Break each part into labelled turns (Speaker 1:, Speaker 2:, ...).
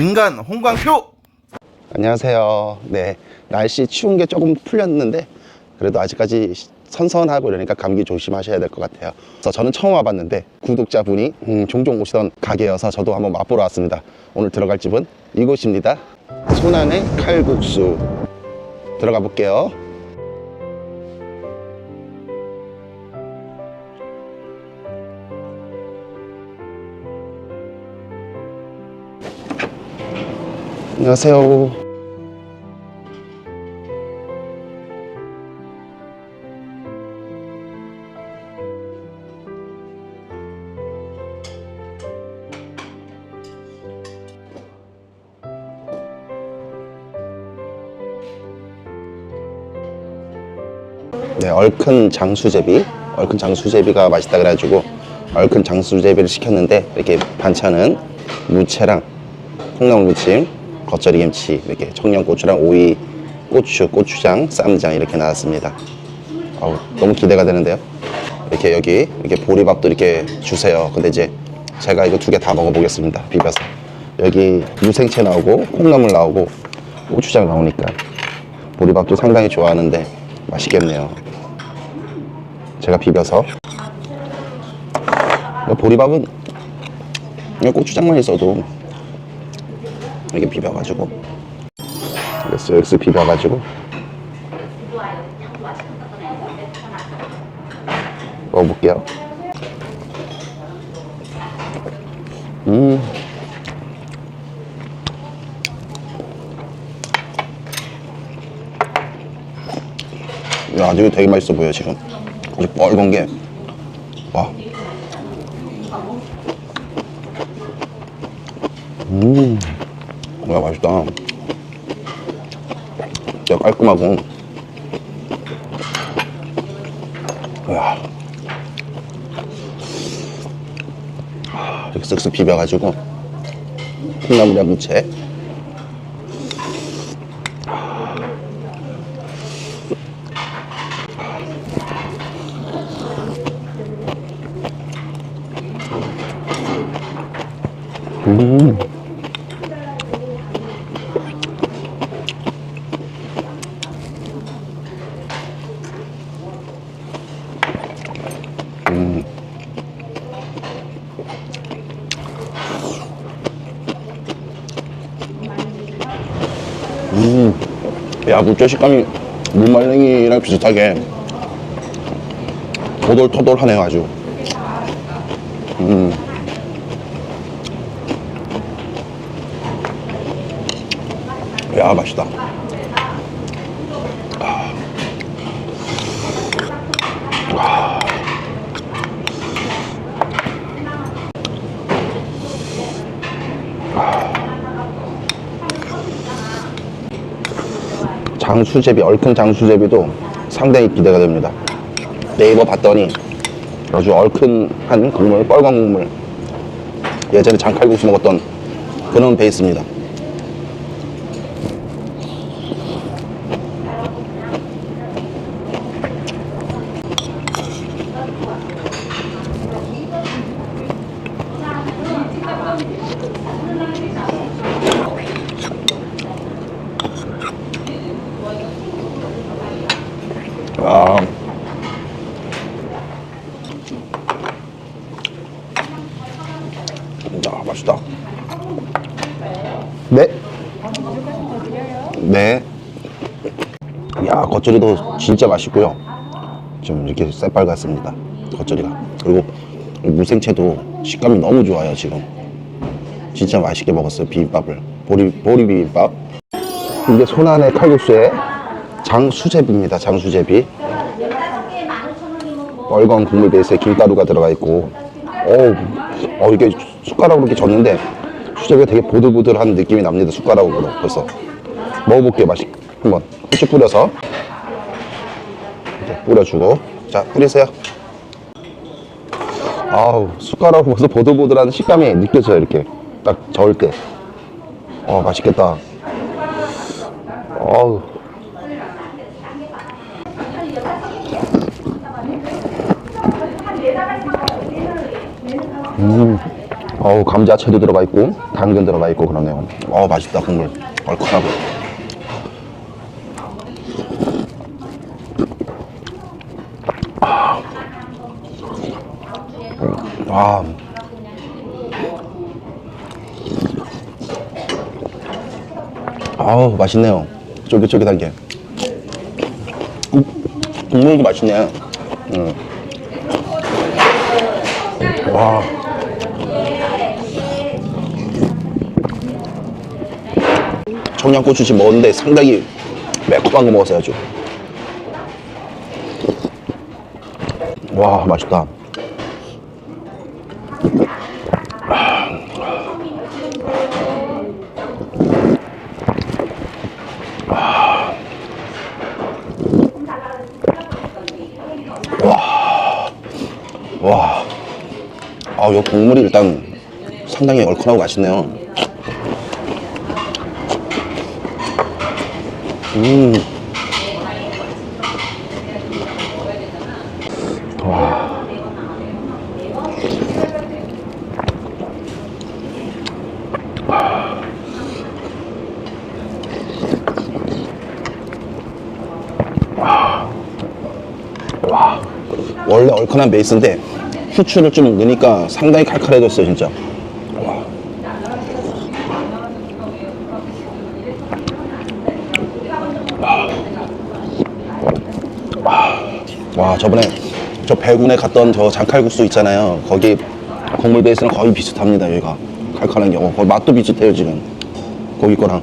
Speaker 1: 민간 홍광표
Speaker 2: 안녕하세요. 네, 날씨 추운 게 조금 풀렸는데 그래도 아직까지 선선하고 이러니까 감기 조심하셔야 될 것 같아요. 그래서 저는 처음 와봤는데 구독자분이 음, 종종 오시던 가게여서 저도 한번 맛보러 왔습니다. 오늘 들어갈 집은 이곳입니다. 소난의 칼국수 들어가 볼게요. 안녕하세요. 네, 얼큰 장수제비, 얼큰 장수제비가 맛있다 그래가지고 얼큰 장수제비를 시켰는데 이렇게 반찬은 무채랑 콩나물 무침, 겉절이 김치, 이렇게 청양 고추랑 오이, 고추, 고추장, 쌈장 이렇게 나왔습니다. 어우, 너무 기대가 되는데요. 이렇게 여기 이렇게 보리밥도 이렇게 주세요. 근데 이제 제가 이거 두 개 다 먹어보겠습니다. 비벼서 여기 무생채 나오고 콩나물 나오고 고추장 나오니까 보리밥도 상당히 좋아하는데 맛있겠네요. 제가 비벼서 보리밥은 그냥 고추장만 있어도 이렇게 비벼가지고 쓱쓱 비벼가지고 먹어볼게요. 음. 야, 이거 되게 맛있어 보여 지금. 아주 뻘건 게. 와. 음. 야, 맛있다. 진짜 깔끔하고. 야. 이렇게 쓱쓱 비벼가지고. 콩나물이랑 무채. 음. 음. 음. 야, 무채 식감이 물말랭이랑 비슷하게 토돌토돌하네요, 아주. 음. 야, 맛있다. 장수제비, 얼큰 장수제비도 상당히 기대가 됩니다. 네이버 봤더니 아주 얼큰한 국물, 뻘건 국물. 예전에 장칼국수 먹었던 그런 베이스입니다. 아. 야, 맛있다. 네. 네. 야, 겉절이도 진짜 맛있고요. 좀 이렇게 새빨갛습니다. 겉절이가. 그리고 이 무생채도 식감이 너무 좋아요, 지금. 진짜 맛있게 먹었어요, 비빔밥을. 보리, 보리 비빔밥. 이게 손안의 칼국수에 장수제비입니다. 장수제비. 뻘건 국물 베이스에 김가루가 들어가 있고, 어우, 어, 이게 숟가락으로 이렇게 젓는데, 수제비가 되게 보들보들한 느낌이 납니다. 숟가락으로 벌써. 먹어볼게요. 맛있, 한번. 후추 뿌려서. 뿌려주고. 자, 뿌리세요. 아우, 숟가락으로 벌써 보들보들한 식감이 느껴져요. 이렇게. 딱 저을 때. 어, 맛있겠다. 어우. 음. 어우, 감자채도 들어가 있고, 당근 들어가 있고, 그러네요. 어우, 맛있다, 국물. 얼큰하고. 아. 아우, 맛있네요. 쫄깃쫄깃한 게. 국- 국물도 맛있네. 음. 와. 청양고추집 먹었는데 상당히 매콤한 거 먹었어요, 아주. 와, 맛있다. 와. 아, 이 국물이 일단 상당히 얼큰하고 맛있네요. 음. 와. 와. 원래 얼큰한 베이스인데 후추를 좀 넣으니까 상당히 칼칼해졌어요, 진짜. 와 저번에 저 배군에 갔던 저 장칼국수 있잖아요. 거기 국물 베이스는 거의 비슷합니다 여기가. 칼칼한 경우. 거의 맛도 비슷해요 지금. 거기 거랑.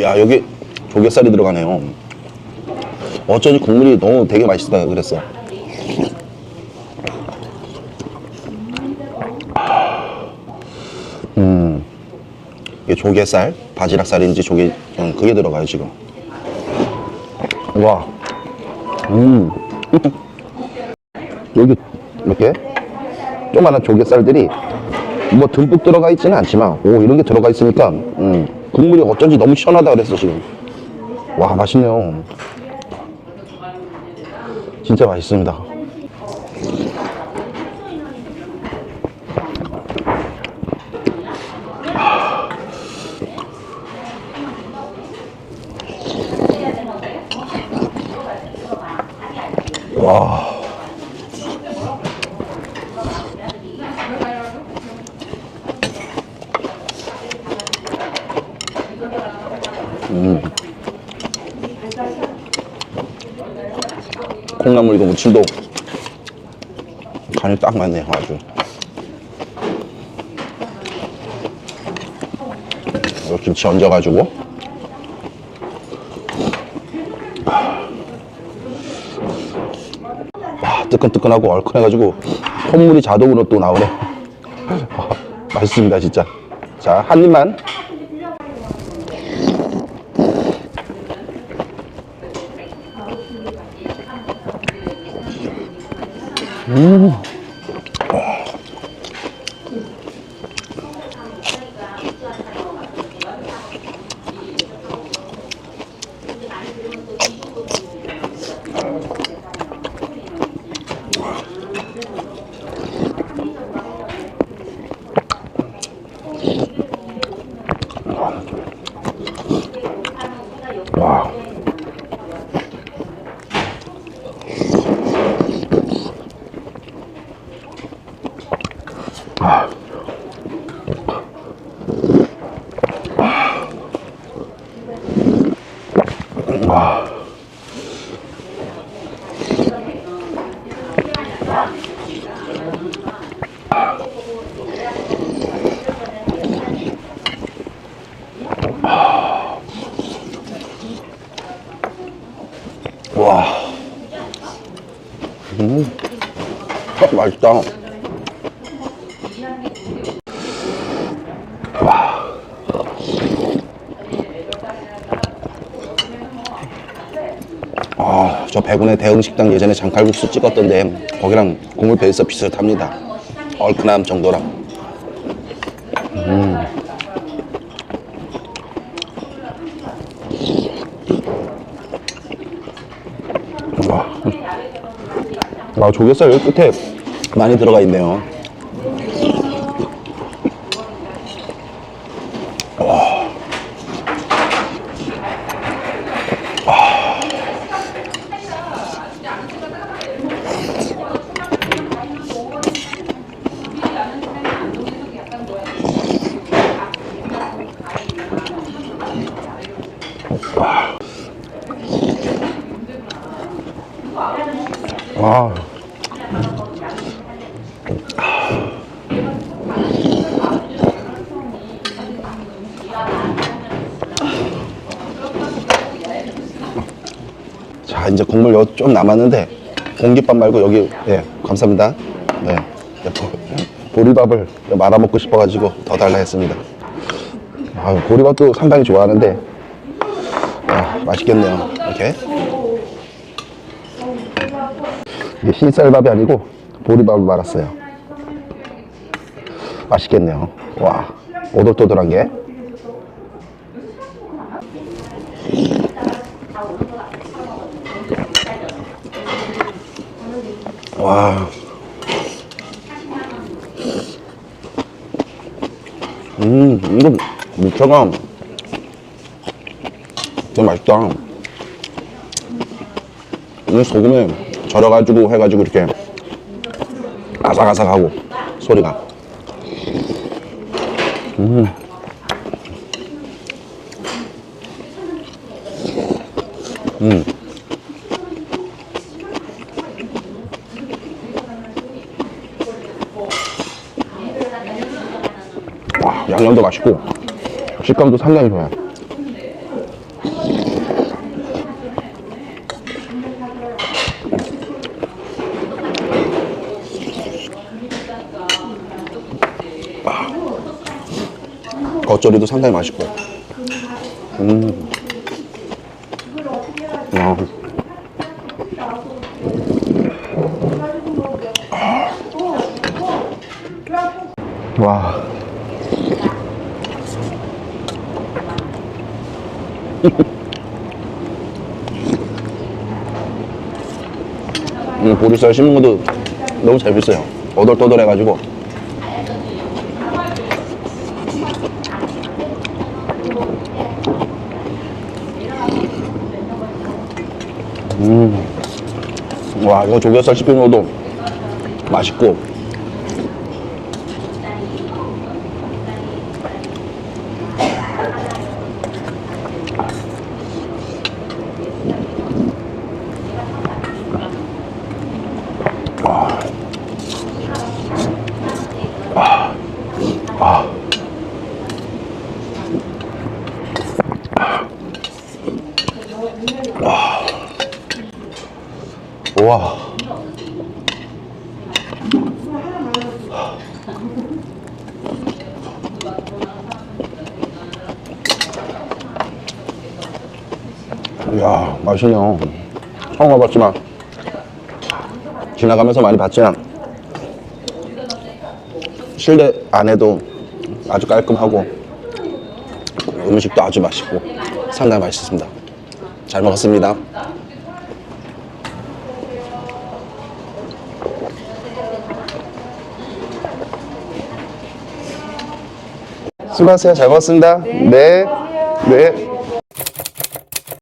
Speaker 2: 야 여기 조개살이 들어가네요. 어쩐지 국물이 너무 되게 맛있다 그랬어 조개살, 바지락살인지 조개, 음, 그게 들어가요, 지금. 와. 음. 여기, 이렇게, 조그마한 조개살들이 뭐 듬뿍 들어가 있지는 않지만, 오, 이런 게 들어가 있으니까, 음, 국물이 어쩐지 너무 시원하다 그랬어, 지금. 와, 맛있네요. 진짜 맛있습니다. 와. 음. 콩나물 이거 무침도 간이 딱 맞네요, 아주. 김치 얹어가지고. 와, 뜨끈뜨끈하고 얼큰해가지고 콧물이 자동으로 또 나오네. 와, 맛있습니다, 진짜. 자, 한 입만. 와. 와. 음. 아, 맛있다. 저 백운의 대흥식당 예전에 장칼국수 찍었던데 거기랑 국물 베이스 비슷합니다 얼큰함 정도라 음. 와. 와 조개살 여기 끝에 많이 들어가 있네요 와. 자, 이제 국물 요 좀 남았는데 공깃밥 말고 여기 예, 감사합니다. 네. 보리밥을 말아 먹고 싶어 가지고 더 달라 했습니다. 아, 보리밥도 상당히 좋아하는데 아, 맛있겠네요. 이렇게. 이게 흰쌀밥이 아니고 보리밥을 말았어요. 맛있겠네요. 와, 오돌토돌한 게. 와. 음, 이거 무쳐가 되게 맛있다. 이 소금에 절여가지고 해가지고 이렇게 아삭아삭하고 소리가. 음. 음. 와, 양념도 맛있고 식감도 상당히 좋아요. 겉절이도 상당히 맛있고. 음. 야. 와. 이 보리쌀 씹는 것도 너무 재밌어요. 오돌토돌해가지고. 음. 와, 이거 조개살 씹히는 것도 맛있고. 와. 이야, 맛있네요. 처음 와봤지만, 지나가면서 많이 봤지만, 실내 안에도 아주 깔끔하고, 음식도 아주 맛있고, 상당히 맛있습니다. 잘 먹었습니다. 수고하세요. 잘 먹었습니다. 네. 네.